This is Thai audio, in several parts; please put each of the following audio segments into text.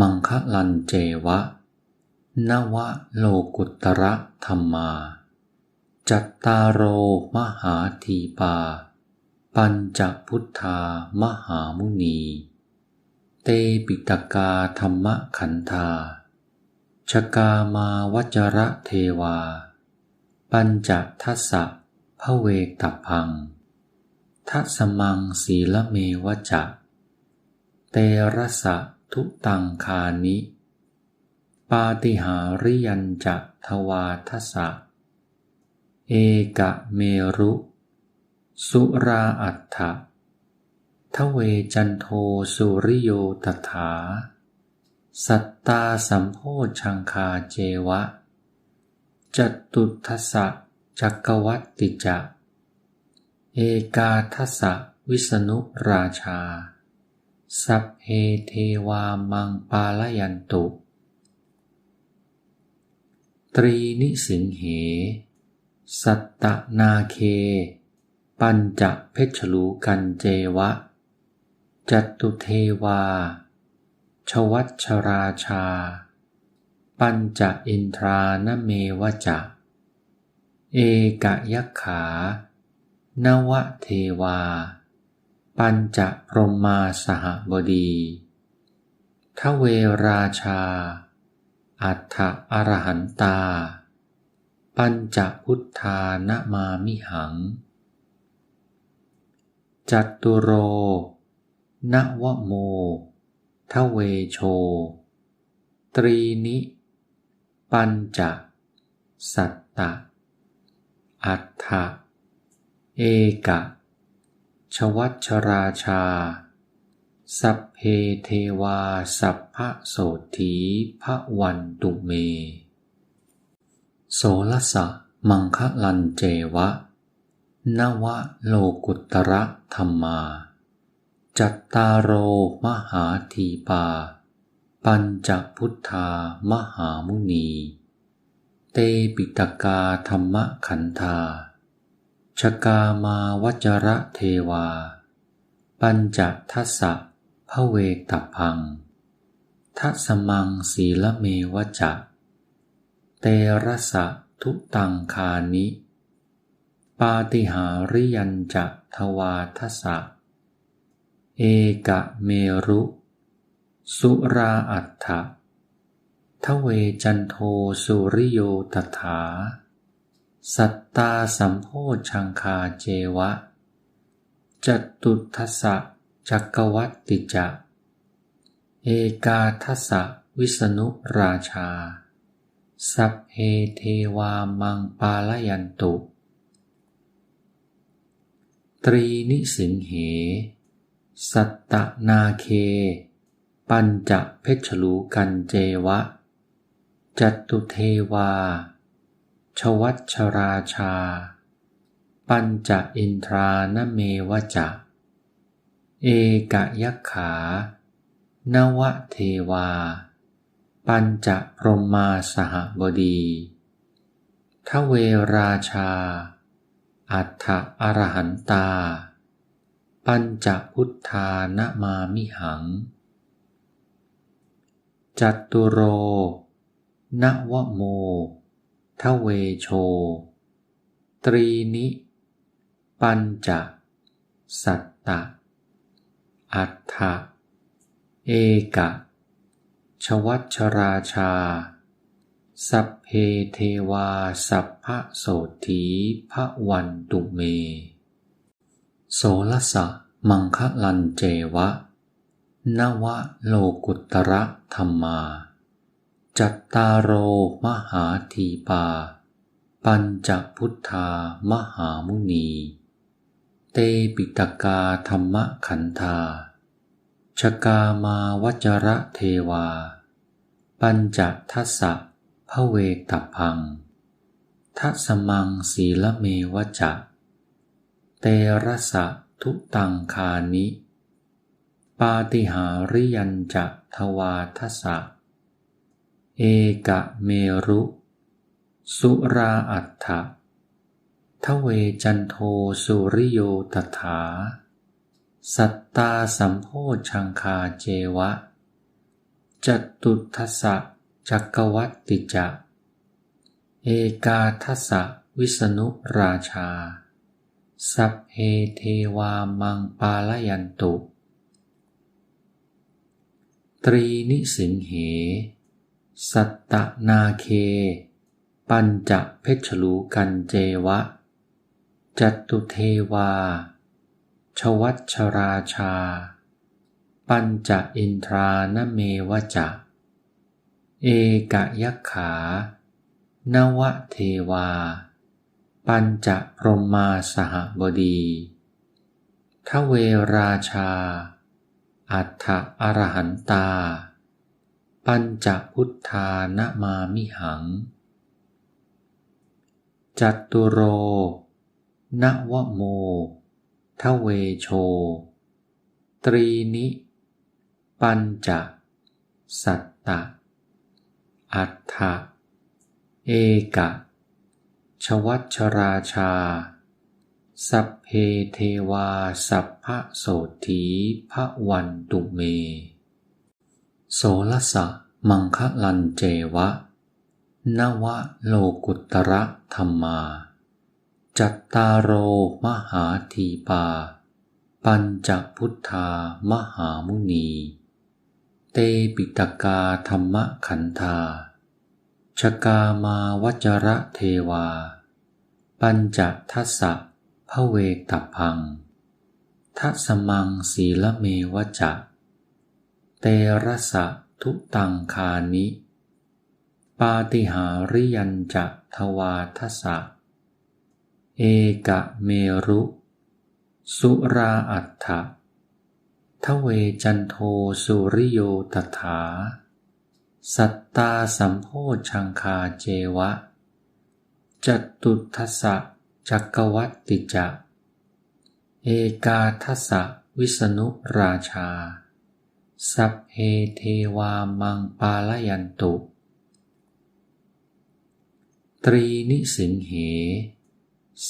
มังคะลันเจวะ นวะโลกุตระธรรมา จัตตารโรมหาทีปา ปัญจพุทธามหามุนี เตปิตกาธรรมขันธา ชกามาวจระเทวา ปัญจทัสสะพระเวกตพัง ทัสมังศีลเมวจะ เตระสะ ทุตังคานิ ปาติหาริยันจะทวาทสะ เอกะเมรุ สุราอัฏฐะทเวจันโทสุริโยตถา สัตตาสัมโพชังคาเจวะ จตุทสะจักวัตติจะ เอกาทสสะวิสนุราชา สัพเพเทวามังปาลยันตุ ตรีนิสิงเห สัตตนาเค ปัญจเพชลูกันเจวะจตุเทวา ชวัชราชา ปัญจอินทรานเมวจะ เอกยักขา นวเทวา ปัญจพรหมาสหบดีทเวราชา อัฏฐอรหันตา ปัญจพุทธานมามิหัง จัตุโรนวโมทเวโช ตรีนิ ปัญจ สัตตะ อัฏฐเอกะ ชวัชราชา สัพเพเทวาสัพพะโสถีพระวันตุเม โสลสะมังคะลันเจวะ นวะโลกุตระธรรมา จัตตารโรมหาทีปา ปัญจพุทธามหามุนี เตปิตกาธรรมขันธา ชกามาวจระเทวา ปัญจทัสสะพระเวกตพัง ทัสมังศีลเมวจะ เตระสะทุตังคานิ ปาติหาริยันจะทวาทัสสะ เอกะเมรุ สุราอัฏฐะทเวจันโทสุริโยตถา สัตตาสัมโพชังคาเจวะจตุทัสสะจักวัตติจะเอกาทัสสะวิสนุราชา สัพเพเทวามังปาลยันตุ ตรีนิสิงเห สัตตนาเค ปัญจเพชลูกันเจวะจตุเทวา ชวัชราชา ปัญจอินทรานเมวจะ เอกยักขา นวเทวา ปัญจพรหมาสหบดีทเวราชา อัฏฐอรหันตา ปัญจพุทธานมามิหัง จัตุโร นวโม ทเวโช ตรีนิ ปัญจ สัตตะ อัฏฐะเอกะ ชวัชราชา สัพเพเทวาสัพพะโสถีพระวันตุเม โสลสะมังคลันเจวะ นวะโลกุตระธรรมา จัตตารโรมหาทีปา ปัญจพุทธามหามุนี เตปิตกาธรรมขันธาชกามาวจระเทวา ปัญจทัสสะพระเวตพัง ทัสมังศีลเมวจะ เตระสะทุตังคานิ ปาติหาริยันจะทวาทัสสะ เอกเมรุ สุราอัฏฐะทเวจันโทสุริโยตถา สัตตาสัมโพชังคาเจวะ จตุทัสสะจักวัตติจะเอกาทัสสะวิสนุราชา สัพเพเทวามังปาลยันตุ ตรีนิสิงเห สัตตนาเค ปัญจเพชลูกันเจวะจตุเทวา ชวัชราชา ปัญจอินทรานเมวจะ เอกยักขา นวเทวา ปัญจพรหมาสหบดีทเวราชา อัฏฐอรหันตา ปัญจพุทธานมามิหัง จัตุโรนวโมทเวโช ตรีนิ ปัญจ สัตตะ อัฏฐะเอกะ ชวัชราชา สัพเพเทวาสัพพะโสถีพระวันตุเม โสลสะมังคะลันเจวะ นวะโลกุตระธรรมา จัตตารโรมหาทีปา ปัญจพุทธามหามุนี เตปิตกาธรรมขันธา ชกามาวจระเทวา ปัญจทัสสะพระเวตพัง ทัสมังศีลเมวจะ เตระสะทุตังคานิ ปาติหาริยันจะทวาทัสะ เอกะเมรุ สุราอัฏฐะทเวจันโทสุริโยตถา สัตตาสัมโพชังคาเจวะ จตุทัสะจักวัตติจะ เอกาทัสสะวิสนุราชา สัพเพเทวามังปาลยันตุ ตรีนิสิงเห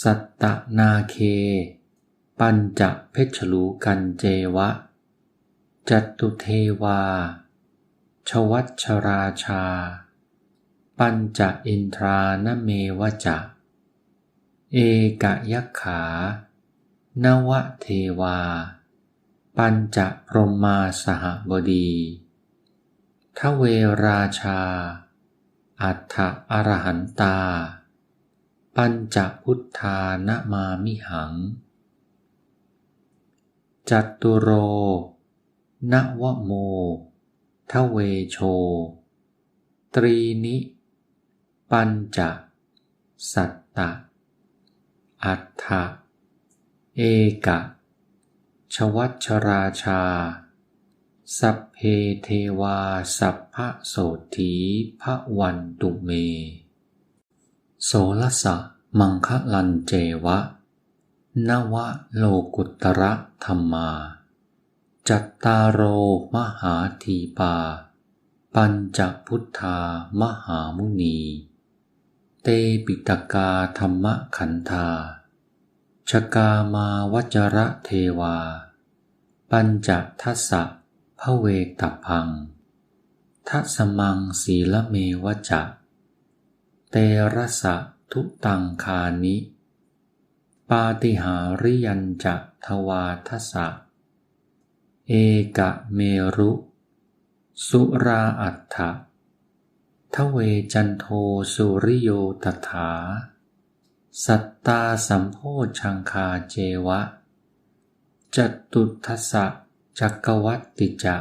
สัตตนาเค ปัญจเพชลูกันเจวะจตุเทวา ชวัชราชา ปัญจอินทรานเมวจะ เอกยักขา นวเทวา ปัญจพรหมาสหบดีทเวราชา อัฏฐอรหันตา ปัญจพุทธานมามิหัง จัตุโรนวโมทเวโช ตรีนิ ปัญจ สัตตะ อัฏฐะเอกะ ชวัชราชา สัพเพเทวาสัพพะโสถีพระวันตุเม โสลสะมังคะลันเจวะ นวะโลกุตระธรรมา จัตตารโรมหาทีปา ปัญจพุทธามหามุนี เตปิตกาธรรมขันธา ชกามาวจระเทวา ปัญจทัสสะพระเวตพัง ทัสมังศีลเมวจะเตระสะทุตังคานิ ปาติหาริยันจะทวาทสะ เอกะเมรุ สุราอัฏฐะทเวจันโทสุริโยตถา สัตตาสัมโพชังคาเจวะจตุทัสสะจักวัตติจะ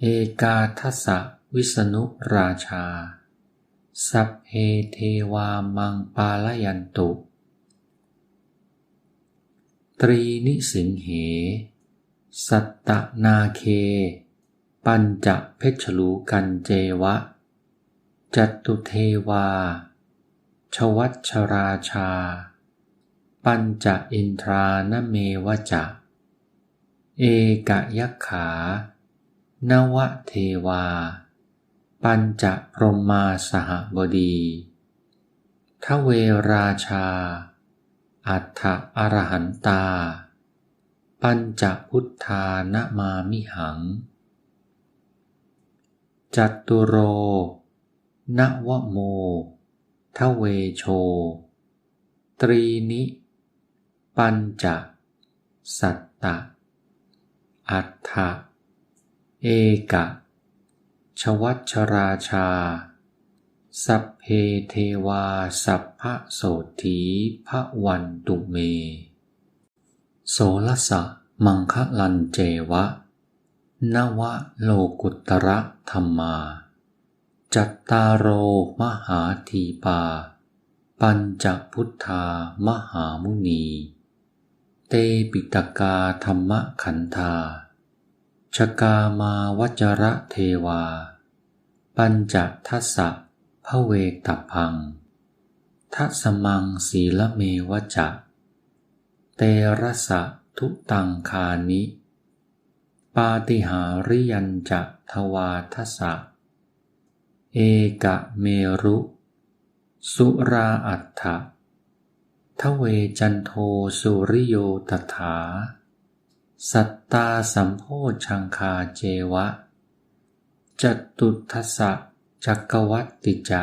เอกาทัสสะวิสนุราชา สัพเพเทวามังปาลยันตุ ตรีนิสิงเห สัตตนาเค ปัญจเพชรลูกันเจวะ จัตุเทวา ชวัชราชา ปัญจอินทรานเมวจะเอกยักขา นวเทวา ปัญจพรหมาสหบดีทเวราชา อัฏฐอรหันตา ปัญจพุทธานมามิหัง จัตุโร นวโม ทเวโช ตรีนิ ปัญจ สัตตะ อัฏฐเอกะ ชวัชราชา สัพเพเทวาสัพพะโสถีพระวันตุเม โสลสะมังคลันเจวะ นวะโลกุตระธรรมา จัตตารโรมหาทีปา ปัญจพุทธามหามุนี เตปิตกาธรรมขันธาชกามาวจระเทวา ปัญจทัสสะพระเวตพัง ทัสมังศีลเมวจะเตระสะทุตังคานิ ปาติหาริยันจะทวาทัสะ เอกเมรุ สุราอัฏฐะทเวจันโทสุริโยตถา สัตตาสัมโพชังคาเจวะ จตุทัสสะจักวัตติจะ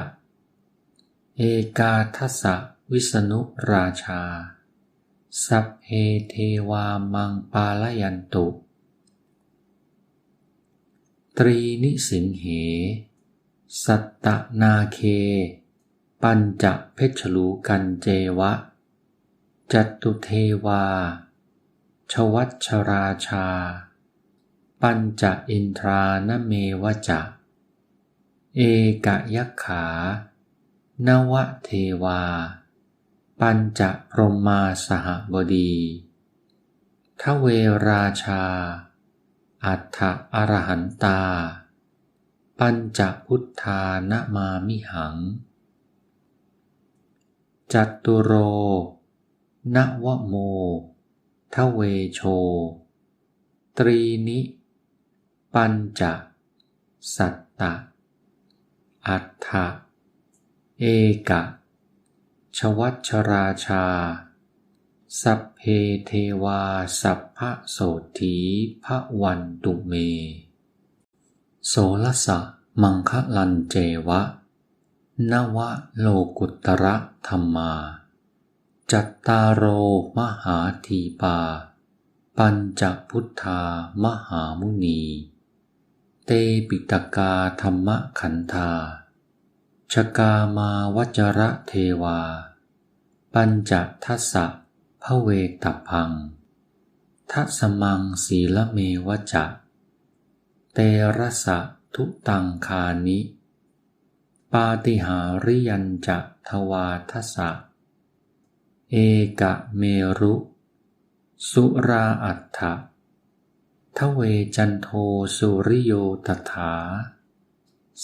เอกาทัสะวิสนุราชา สัพเพเทวามังปาลยันตุ ตรีนิสิงเห สัตตนาเค ปัญจเพชลูกันเจวะ จัตุเทวา ชวัชราชา ปัญจอินทรานเมวจะเอกยักขา นวเทวา ปัญจพรหมาสหบดีทเวราชา อัฏฐอรหันตา ปัญจพุทธานมามิหัง จัตุโรนวโมทเวโช ตรีนิ ปัญจ สัตตะ อัฏฐะเอกะ ชวัชราชา สัพเพเทวาสัพพะโสถีพระวันตุเม โสลสะมังคะลันเจวะ นวะโลกุตระธรรมา จัตตารโรมหาทีปา ปัญจพุทธามหามุนี เตปิตกาธรรมขันธา ชกามาวจระเทวา ปัญจทัสสะพระเวตพัง ทัสมังศีลเมวจะ เตระสะทุตังคานิ ปาติหาริยันจะทวาทัสะ เอกะเมรุ สุราอัฏฐะทเวจันโทสุริโยตถา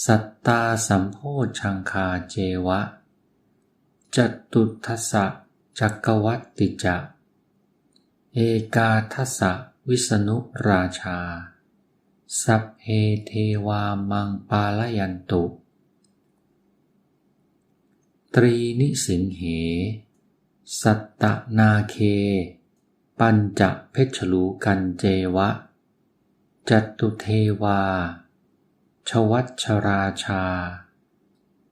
สัตตาสัมโพชังคาเจวะ จตุทัสะจักวัตติจะ เอกาทัสสะวิสนุราชา สัพเพเทวามังปาลยันตุ ตรีนิสิงเห สัตตนาเค ปัญจเพชลูกันเจวะจตุเทวา ชวัชราชา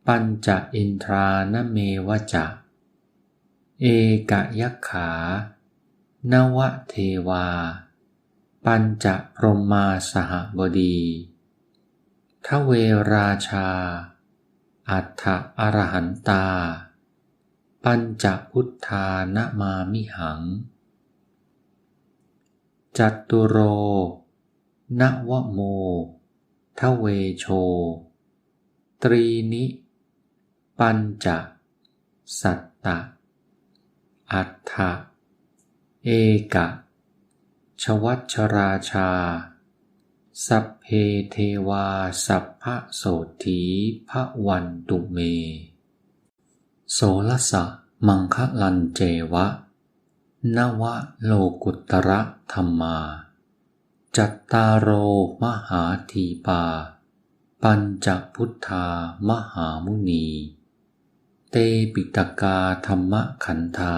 ปัญจอินทรานเมวจะ เอกยักขา นวเทวา ปัญจพรหมาสหบดีทเวราชา อัฏฐอรหันตา ปัญจพุทธานมามิหัง จัตตุโรนวโมทเวโช ตรีนิ ปัญจ สัตตะ อัฏฐะเอกะ ชวัชราชา สัพเพเทวาสัพพะโสถีพระวันตุเม โสลสะมังคะลันเจวะ นวะโลกุตระธรรมา จัตตารโรมหาทีปา ปัญจพุทธามหามุนี เตปิตกาธรรมขันธา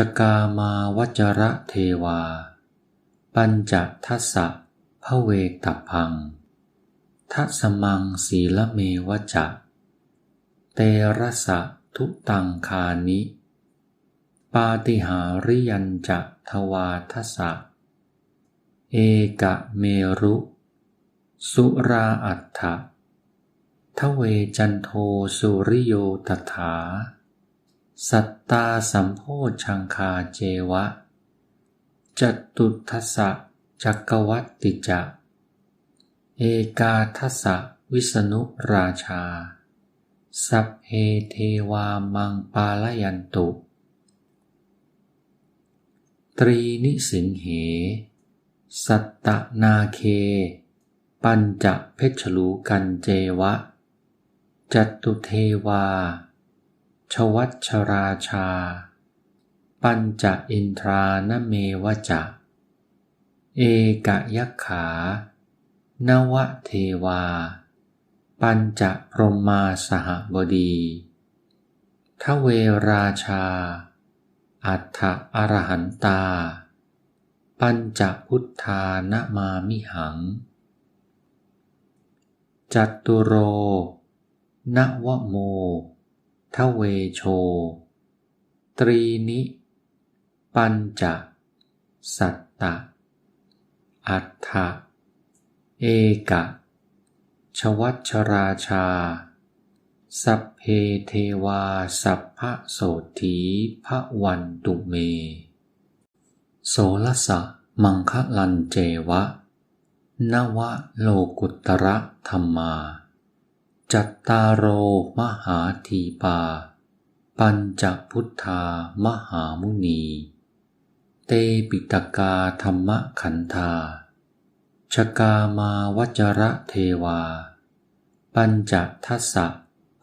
ชกามาวจระเทวา ปัญจทัสสะพระเวตพัง ทัสมังศีลเมวจะ เตระสะทุตังคานิ ปาติหาริยันจะทวาทัสะเอกะเมรุ สุราอัฏฐะทเวจันโทสุริโยตถา สัตตาสัมโพชังคาเจวะจตุทัสสะจักวัตติจะเอกาทัสสะวิสนุราชา สัพเพเทวามังปาลยันตุ ตรีนิสิงเห สัตตนาเค ปัญจเพชลูกันเจวะจตุเทวา ชวัชราชา ปัญจอินทรานเมวจะเอกยักขา นวเทวา ปัญจพรหมาสหบดีทเวราชา อัฏฐอรหันตา ปัญจพุทธานมามิหัง จัตุโร นวโม ทเวโช ตรีนิ ปัญจ สัตตะ อัฏฐะเอกะ ชวัชราชา สัพเพเทวาสัพพะโสถีพระวันตุเม โสลสะมังคลันเจวะ นวะโลกุตระธรรมา จัตตารโรมหาทีปา ปัญจพุทธามหามุนี เตปิตกาธรรมขันธาชกามาวจระเทวา ปัญจทัสสะ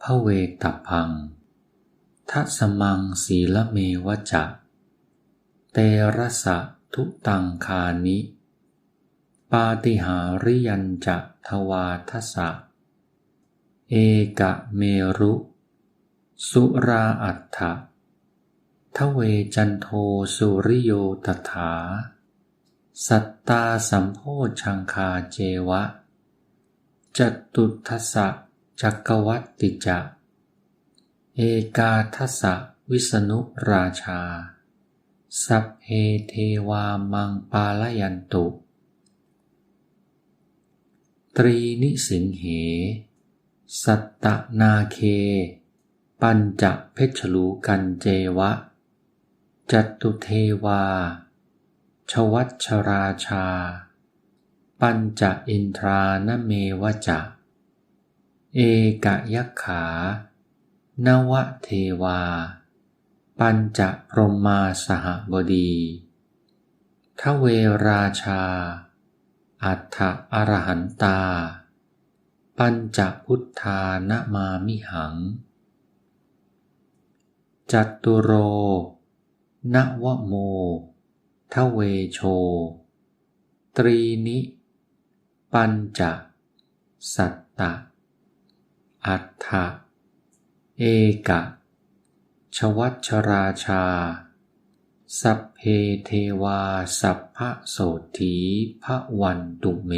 พระเวตพัง ทัสมังศีลเมวจะเตระสะทุตังคานิ ปาติหาริยันจะทวาทัสสะ เอกเมรุ สุราอัฏฐะทเวจันโทสุริโยตถา สัตตาสัมโพชังคาเจวะ จตุทัสสะจักวัตติจะเอกาทัสสะวิสนุราชา สัพเพเทวามังปาลยันตุ ตรีนิสิงเห สัตตนาเค ปัญจเพชลูกันเจวะจตุเทวา ชวัชราชา ปัญจอินทรานเมวจะ เอกยักขา นวเทวา ปัญจพรหมาสหบดีทเวราชา อัฏฐอรหันตา ปัญจพุทธานมามิหัง จัตุโรนวโมทเวโช ตรีนิ ปัญจ สัตตะ อัฏฐะเอกะ ชวัชราชา สัพเพเทวาสัพพะโสถีพระวันตุเม